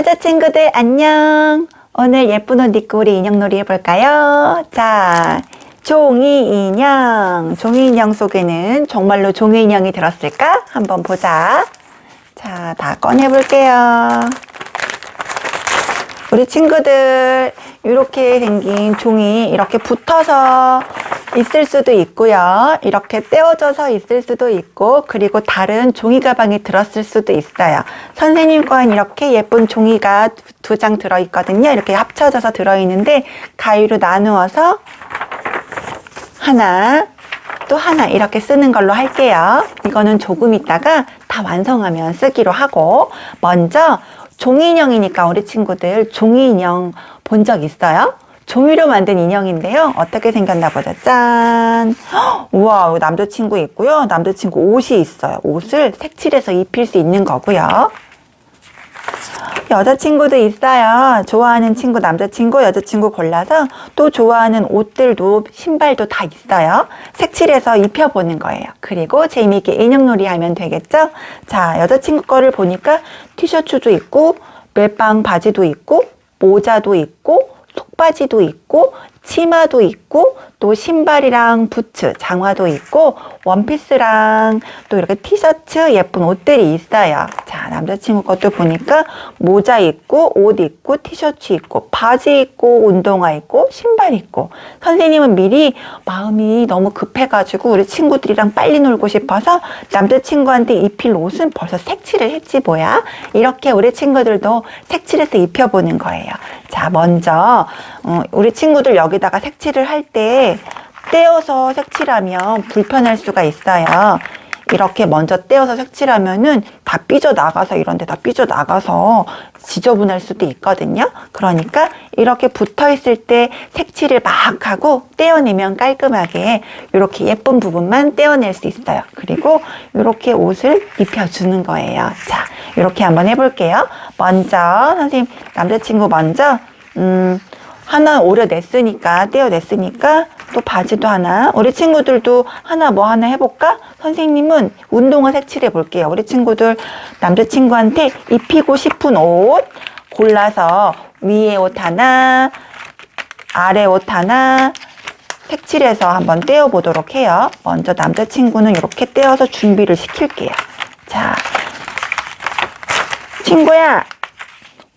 여자 친구들 안녕. 오늘 예쁜 옷 입고 우리 인형놀이 해볼까요? 자, 종이 인형. 종이 인형 속에는 정말로 종이 인형이 들었을까? 한번 보자. 자, 다 꺼내볼게요. 우리 친구들 이렇게 생긴 종이 이렇게 붙어서 있을 수도 있고요. 이렇게 떼어져서 있을 수도 있고 그리고 다른 종이 가방에 들었을 수도 있어요. 선생님 건 이렇게 예쁜 종이가 두 장 들어있거든요. 이렇게 합쳐져서 들어있는데 가위로 나누어서 하나 또 하나 이렇게 쓰는 걸로 할게요. 이거는 조금 있다가 다 완성하면 쓰기로 하고 먼저 종이 인형이니까 우리 친구들 종이 인형 본 적 있어요? 종이로 만든 인형인데요. 어떻게 생겼나 보자. 짠! 헉, 우와, 남자친구 있고요. 남자친구 옷이 있어요. 옷을 색칠해서 입힐 수 있는 거고요. 여자친구도 있어요. 좋아하는 친구, 남자친구, 여자친구 골라서 또 좋아하는 옷들도 신발도 다 있어요. 색칠해서 입혀보는 거예요. 그리고 재미있게 인형놀이 하면 되겠죠? 자, 여자친구 거를 보니까 티셔츠도 있고, 멜빵 바지도 있고, 모자도 있고, 속바지도 있고, 치마도 있고, 또 신발이랑 부츠, 장화도 있고, 원피스랑 또 이렇게 티셔츠 예쁜 옷들이 있어요. 자, 남자친구 것도 보니까 모자 있고, 옷 있고, 티셔츠 있고, 바지 있고, 운동화 있고, 신발 있고. 선생님은 미리 마음이 너무 급해가지고 우리 친구들이랑 빨리 놀고 싶어서 남자친구한테 입힐 옷은 벌써 색칠을 했지 뭐야. 이렇게 우리 친구들도 색칠해서 입혀보는 거예요. 자, 먼저 어, 우리 친구들 여기 다가 색칠을 할 때 떼어서 색칠하면 불편할 수가 있어요. 이렇게 먼저 떼어서 색칠하면은 다 삐져 나가서 이런 데 다 삐져 나가서 지저분할 수도 있거든요. 그러니까 이렇게 붙어 있을 때 색칠을 막 하고 떼어내면 깔끔하게 이렇게 예쁜 부분만 떼어낼 수 있어요. 그리고 이렇게 옷을 입혀주는 거예요. 자, 이렇게 한번 해볼게요. 먼저 선생님 남자친구 먼저 음. 하나 오려냈으니까 떼어냈으니까 또 바지도 하나. 우리 친구들도 하나 뭐 하나 해볼까? 선생님은 운동화 색칠해 볼게요. 우리 친구들 남자친구한테 입히고 싶은 옷 골라서 위에 옷 하나 아래 옷 하나 색칠해서 한번 떼어 보도록 해요. 먼저 남자친구는 이렇게 떼어서 준비를 시킬게요. 자 친구야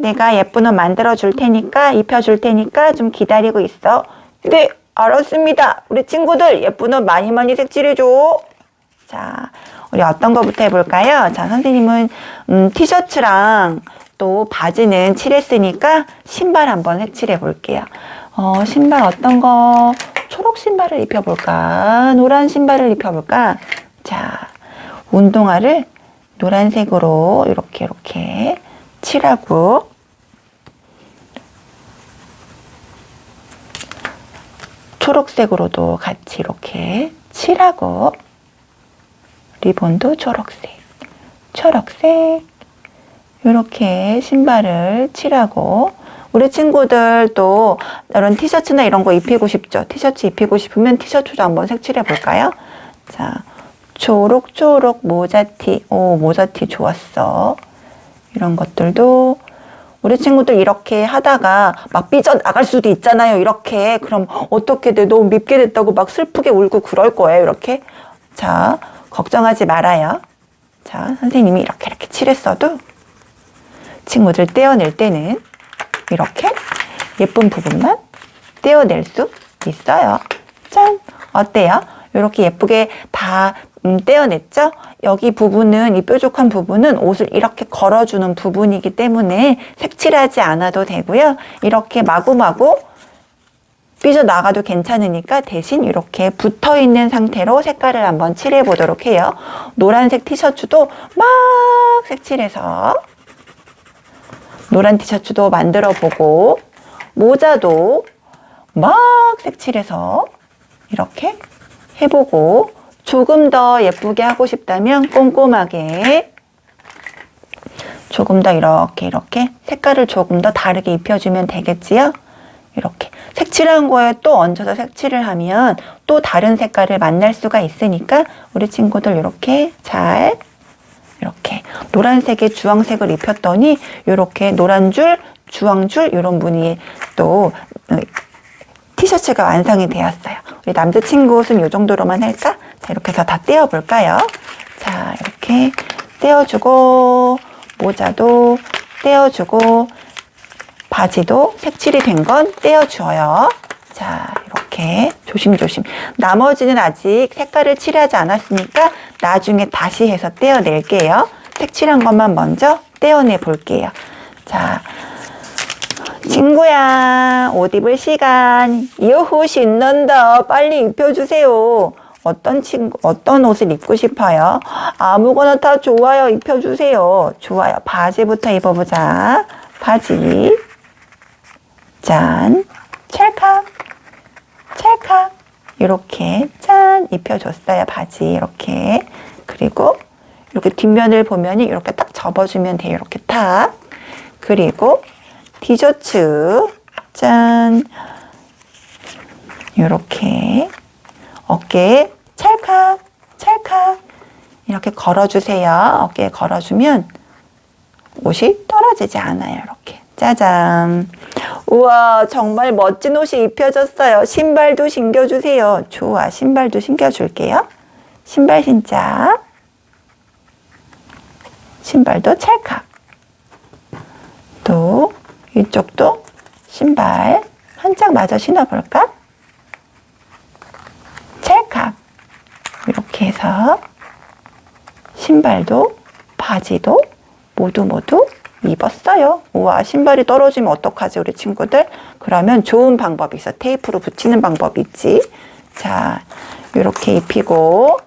내가 예쁜 옷 만들어 줄 테니까 입혀 줄 테니까 좀 기다리고 있어. 네, 알았습니다. 우리 친구들 예쁜 옷 많이 많이 색칠해 줘. 자, 우리 어떤 거부터 해볼까요? 자, 선생님은 음, 티셔츠랑 또 바지는 칠했으니까 신발 한번 색칠해 볼게요. 어, 신발 어떤 거? 초록 신발을 입혀볼까? 노란 신발을 입혀볼까? 자, 운동화를 노란색으로 이렇게 이렇게 칠하고 초록색으로도 같이 이렇게 칠하고 리본도 초록색, 초록색 이렇게 신발을 칠하고 우리 친구들 또 이런 티셔츠나 이런 거 입히고 싶죠? 티셔츠 입히고 싶으면 티셔츠도 한번 색칠해 볼까요? 자, 초록 초록 모자티, 오 모자티 좋았어. 이런 것들도 우리 친구들 이렇게 하다가 막 삐져 나갈 수도 있잖아요. 이렇게. 그럼 어떻게 돼? 너무 밉게 됐다고 막 슬프게 울고 그럴 거예요. 이렇게. 자, 걱정하지 말아요. 자, 선생님이 이렇게 이렇게 칠했어도 친구들 떼어낼 때는 이렇게 예쁜 부분만 떼어낼 수 있어요. 짠! 어때요? 이렇게 예쁘게 다 음, 떼어냈죠? 여기 부분은, 이 뾰족한 부분은 옷을 이렇게 걸어주는 부분이기 때문에 색칠하지 않아도 되고요. 이렇게 마구마구 삐져나가도 괜찮으니까 대신 이렇게 붙어 있는 상태로 색깔을 한번 칠해 보도록 해요. 노란색 티셔츠도 막 색칠해서 노란 티셔츠도 만들어 보고 모자도 막 색칠해서 이렇게 해보고 조금 더 예쁘게 하고 싶다면 꼼꼼하게 조금 더 이렇게 이렇게 색깔을 조금 더 다르게 입혀주면 되겠지요? 이렇게 색칠한 거에 또 얹어서 색칠을 하면 또 다른 색깔을 만날 수가 있으니까 우리 친구들 이렇게 잘 이렇게 노란색에 주황색을 입혔더니 이렇게 노란 줄, 주황 줄 이런 무늬 또 어, 티셔츠가 완성이 되었어요. 우리 남자친구 옷은 이 정도로만 할까? 자, 이렇게 해서 다 떼어볼까요? 자, 이렇게 떼어주고, 모자도 떼어주고, 바지도 색칠이 된 건 떼어주어요. 자, 이렇게 조심조심. 나머지는 아직 색깔을 칠하지 않았으니까 나중에 다시 해서 떼어낼게요. 색칠한 것만 먼저 떼어내 볼게요. 자, 친구야, 옷 입을 시간. 요호 신난다. 빨리 입혀주세요. 어떤 친구, 어떤 옷을 입고 싶어요? 아무거나 다 좋아요. 입혀주세요. 좋아요. 바지부터 입어보자. 바지. 짠. 찰칵. 찰칵. 이렇게 짠. 입혀줬어요. 바지. 이렇게. 그리고 이렇게 뒷면을 보면 이렇게 딱 접어주면 돼요. 이렇게 탁. 그리고 티셔츠 짠 이렇게 어깨에 찰칵 찰칵 이렇게 걸어주세요. 어깨에 걸어주면 옷이 떨어지지 않아요 이렇게. 짜잔. 우와 정말 멋진 옷이 입혀졌어요. 신발도 신겨주세요. 좋아 신발도 신겨줄게요. 신발 신자 신발도 찰칵. 또 이쪽도 신발 한짝 마저 신어볼까? 찰칵 해서 신발도 바지도 모두 모두 입었어요. 우와 신발이 떨어지면 어떡하지 우리 친구들? 그러면 좋은 방법이 있어. 테이프로 붙이는 방법이 있지. 자 이렇게 입히고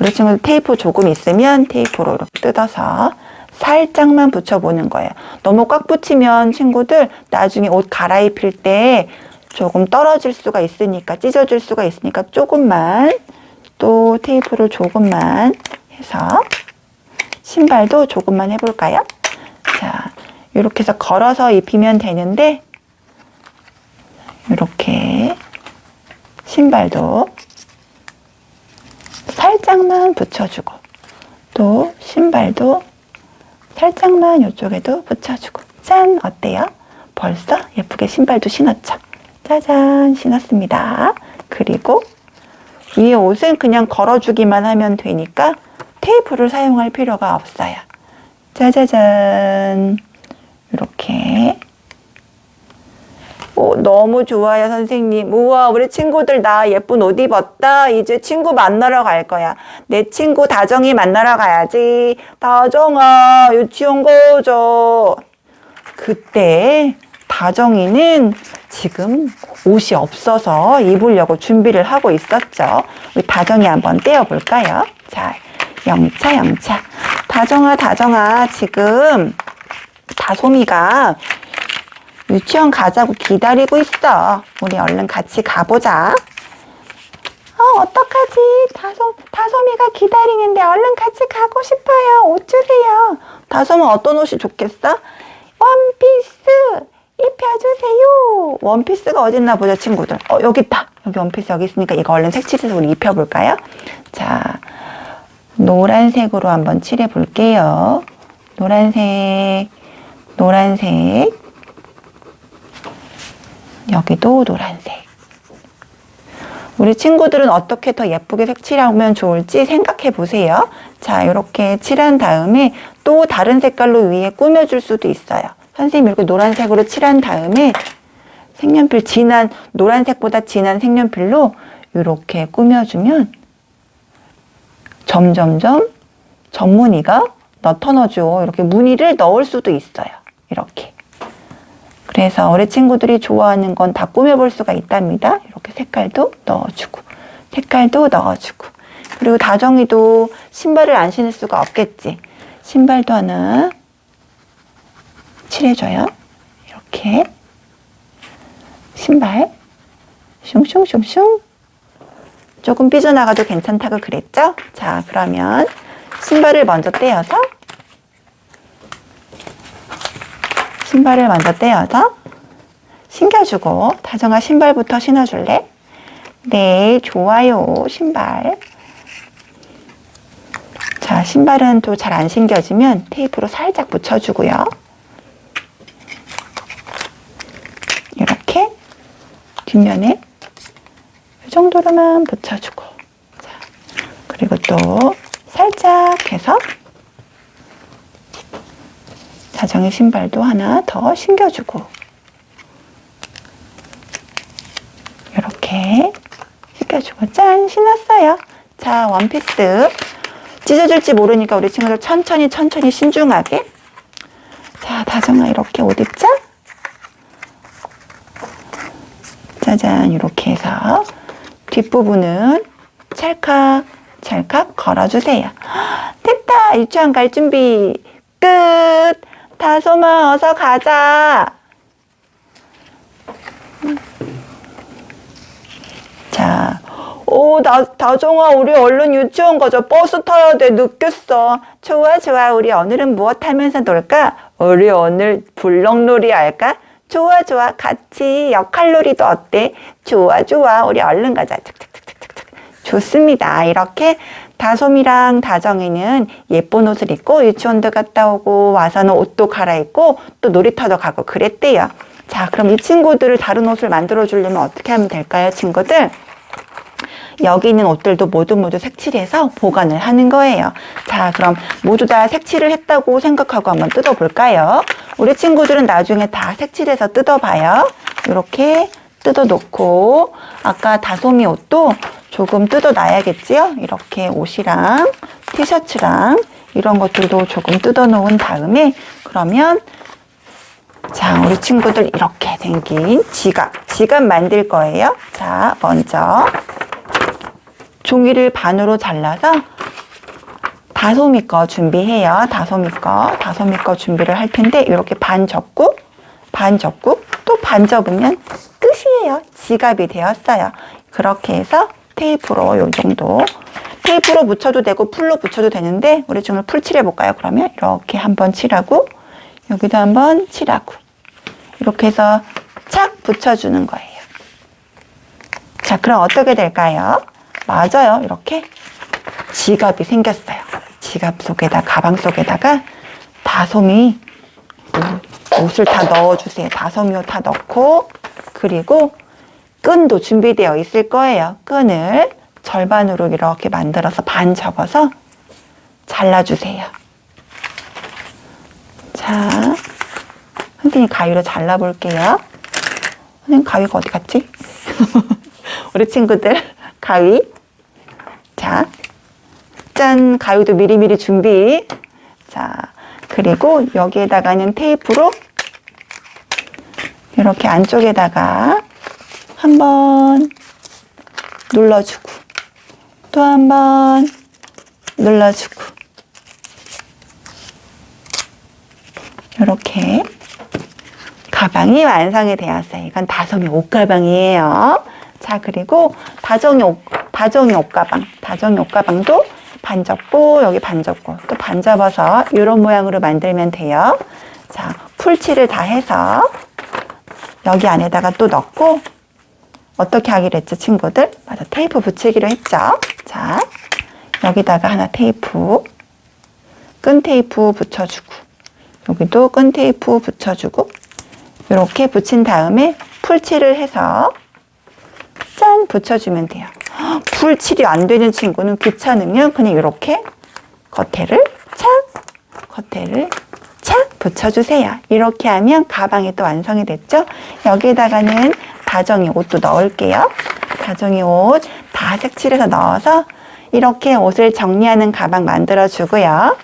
우리 친구들 테이프 조금 있으면 테이프로 이렇게 뜯어서 살짝만 붙여보는 거예요. 너무 꽉 붙이면 친구들 나중에 옷 갈아입힐 때 조금 떨어질 수가 있으니까 찢어질 수가 있으니까 조금만 또 테이프를 조금만 해서 신발도 조금만 해볼까요? 자, 이렇게 해서 걸어서 입히면 되는데 이렇게 신발도 살짝만 붙여주고 또 신발도 살짝만 이쪽에도 붙여주고 짠 어때요? 벌써 예쁘게 신발도 신었죠? 짜잔 신었습니다. 그리고 위에 옷은 그냥 걸어주기만 하면 되니까 테이프를 사용할 필요가 없어요. 짜자잔 이렇게 오, 너무 좋아요, 선생님. 우와, 우리 친구들 나 예쁜 옷 입었다. 이제 친구 만나러 갈 거야. 내 친구 다정이 만나러 가야지. 다정아, 유치원 가자. 그때 다정이는 지금 옷이 없어서 입으려고 준비를 하고 있었죠. 우리 다정이 한번 떼어볼까요? 자, 영차, 영차. 다정아, 다정아, 지금 다솜이가 유치원 가자고 기다리고 있어. 우리 얼른 같이 가보자. 어, 어떡하지? 다솜, 다솜이가 기다리는데 얼른 같이 가고 싶어요. 옷 주세요. 다솜은 어떤 옷이 좋겠어? 원피스 입혀주세요. 원피스가 어딨나 보자, 친구들. 어, 여기 있다. 여기 원피스 여기 있으니까 이거 얼른 색칠해서 우리 입혀볼까요? 자, 노란색으로 한번 칠해볼게요. 노란색, 노란색. 여기도 노란색. 우리 친구들은 어떻게 더 예쁘게 색칠하면 좋을지 생각해 보세요. 자, 이렇게 칠한 다음에 또 다른 색깔로 위에 꾸며줄 수도 있어요. 선생님 이렇게 노란색으로 칠한 다음에 색연필 진한 노란색보다 진한 색연필로 이렇게 꾸며주면 점점점 전무늬가 나타나죠. 이렇게 무늬를 넣을 수도 있어요. 이렇게. 그래서 우리 친구들이 좋아하는 건 다 꾸며볼 수가 있답니다. 이렇게 색깔도 넣어주고, 색깔도 넣어주고. 그리고 다정이도 신발을 안 신을 수가 없겠지. 신발도 하나 칠해줘요. 이렇게. 신발. 슝슝슝슝. 조금 삐져나가도 괜찮다고 그랬죠? 자, 그러면 신발을 먼저 떼어서 신발을 먼저 떼어서 신겨주고 다정아 신발부터 신어줄래? 네, 좋아요. 신발. 자, 신발은 또 잘 안 신겨지면 테이프로 살짝 붙여주고요. 이렇게 뒷면에 이 정도로만 붙여주고. 자, 그리고 또 살짝 해서 자정의 신발도 하나 더 신겨주고. 이렇게 신겨주고. 짠! 신었어요. 자 원피스. 찢어질지 모르니까 우리 친구들 천천히 천천히 신중하게. 자 다정아 이렇게 옷 입자 짜잔 이렇게 해서 뒷부분은 찰칵 찰칵 걸어주세요 됐다 유치원 갈 준비 끝 다솜아 어서 가자 자, 오, 다, 다정아, 우리 얼른 유치원 가자. 버스 타야 돼. 늦겠어. 좋아, 좋아. 우리 오늘은 무엇 하면서 놀까? 우리 오늘 블럭놀이 할까? 좋아, 좋아. 같이 역할놀이도 어때? 좋아, 좋아. 우리 얼른 가자. 착착착착착착. 좋습니다. 이렇게 다솜이랑 다정이는 예쁜 옷을 입고 유치원도 갔다 오고 와서는 옷도 갈아입고 또 놀이터도 가고 그랬대요. 자, 그럼 이 친구들을 다른 옷을 만들어 주려면 어떻게 하면 될까요, 친구들? 여기 있는 옷들도 모두 모두 색칠해서 보관을 하는 거예요. 자, 그럼 모두 다 색칠을 했다고 생각하고 한번 뜯어볼까요? 우리 친구들은 나중에 다 색칠해서 뜯어봐요. 이렇게 뜯어놓고 아까 다솜이 옷도 조금 뜯어놔야겠지요? 이렇게 옷이랑 티셔츠랑 이런 것들도 조금 뜯어놓은 다음에 그러면 자, 우리 친구들 이렇게 생긴 지갑, 지갑 만들 거예요. 자, 먼저 종이를 반으로 잘라서 다솜이 거 준비해요. 다솜이 거, 다솜이 거 준비를 할 텐데 이렇게 반 접고 반 접고 또 반 접으면 끝이에요. 지갑이 되었어요. 그렇게 해서 테이프로 요 정도 테이프로 붙여도 되고 풀로 붙여도 되는데 우리 지금 풀 칠해 볼까요? 그러면 이렇게 한번 칠하고 여기도 한번 칠하고 이렇게 해서 착 붙여주는 거예요. 자, 그럼 어떻게 될까요? 맞아요. 이렇게 지갑이 생겼어요. 지갑 속에다, 가방 속에다가 다솜이 옷을 다 넣어주세요. 다솜이 옷다 넣고, 그리고 끈도 준비되어 있을 거예요. 끈을 절반으로 이렇게 만들어서 반 접어서 잘라주세요. 자, 선생님 가위로 잘라볼게요. 선생님 가위가 어디 갔지? 우리 친구들 가위. 자, 짠 가위도 미리미리 준비. 자, 그리고 여기에다가는 테이프로 이렇게 안쪽에다가 한번 눌러주고 또 한 번 눌러주고 이렇게 가방이 완성이 되었어요. 이건 다솜이 옷가방이에요. 자, 그리고 다정이 옷, 다정이 옷가방. 다정이 옷가방도 반 접고, 여기 반 접고, 또 반 접어서 이런 모양으로 만들면 돼요. 자, 풀칠을 다 해서 여기 안에다가 또 넣고, 어떻게 하기로 했죠, 친구들? 맞아, 테이프 붙이기로 했죠. 자, 여기다가 하나 테이프, 끈 테이프 붙여주고, 여기도 끈 테이프 붙여주고, 이렇게 붙인 다음에 풀칠을 해서 짠 붙여주면 돼요. 헉, 풀칠이 안 되는 친구는 귀찮으면 그냥 이렇게 겉에를 착, 겉에를 착 붙여주세요. 이렇게 하면 가방이 또 완성이 됐죠? 여기에다가는 다정이 옷도 넣을게요. 다정이 옷 다 색칠해서 넣어서 이렇게 옷을 정리하는 가방 만들어 주고요.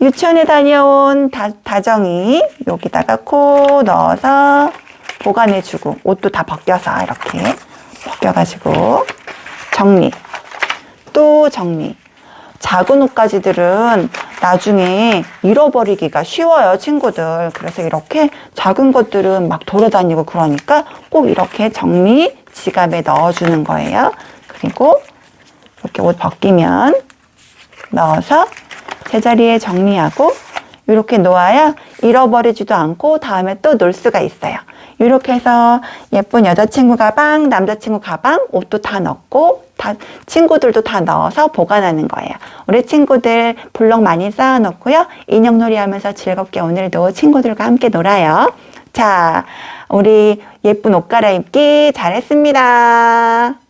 유치원에 다녀온 다, 다정이 여기다가 코 넣어서 보관해주고 옷도 다 벗겨서 이렇게 벗겨가지고 정리. 또 정리. 작은 옷가지들은 나중에 잃어버리기가 쉬워요 친구들. 그래서 이렇게 작은 것들은 막 돌아다니고 그러니까 꼭 이렇게 정리 지갑에 넣어주는 거예요. 그리고 이렇게 옷 벗기면 넣어서 제자리에 정리하고 이렇게 놓아야 잃어버리지도 않고 다음에 또 놀 수가 있어요. 이렇게 해서 예쁜 여자친구 가방, 남자친구 가방, 옷도 다 넣고 다 친구들도 다 넣어서 보관하는 거예요. 우리 친구들 블록 많이 쌓아놓고요. 인형놀이 하면서 즐겁게 오늘도 친구들과 함께 놀아요. 자, 우리 예쁜 옷 갈아입기 잘했습니다.